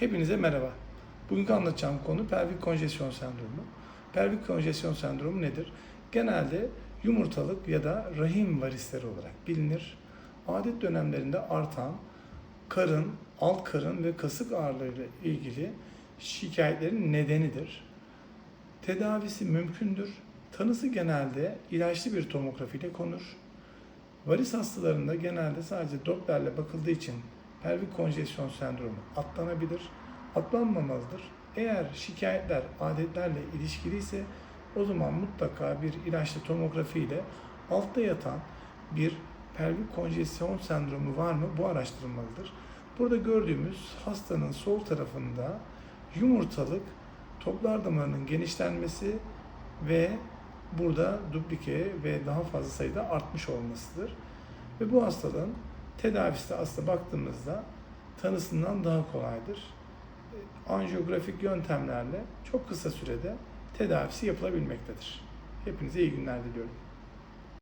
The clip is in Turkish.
Hepinize merhaba. Bugünkü anlatacağım konu pelvik konjesyon sendromu. Pelvik konjesyon sendromu nedir? Genelde yumurtalık ya da rahim varisleri olarak bilinir. Adet dönemlerinde artan karın, alt karın ve kasık ağrılarıyla ilgili şikayetlerin nedenidir. Tedavisi mümkündür. Tanısı genelde ilaçlı bir tomografi ile konur. Varis hastalarında genelde sadece Doppler'le bakıldığı için pelvik konjesyon sendromu atlanabilir, atlanmamalıdır. Eğer şikayetler adetlerle ilişkiliyse o zaman mutlaka bir ilaçlı tomografi ile altta yatan bir pelvik konjesyon sendromu var mı bu araştırılmalıdır. Burada gördüğümüz hastanın sol tarafında yumurtalık toplar damarının genişlenmesi ve burada duplike ve daha fazla sayıda artmış olmasıdır. Ve bu hastalığın tedavisi de aslında baktığımızda tanısından daha kolaydır. Anjiyografik yöntemlerle çok kısa sürede tedavisi yapılabilmektedir. Hepinize iyi günler diliyorum.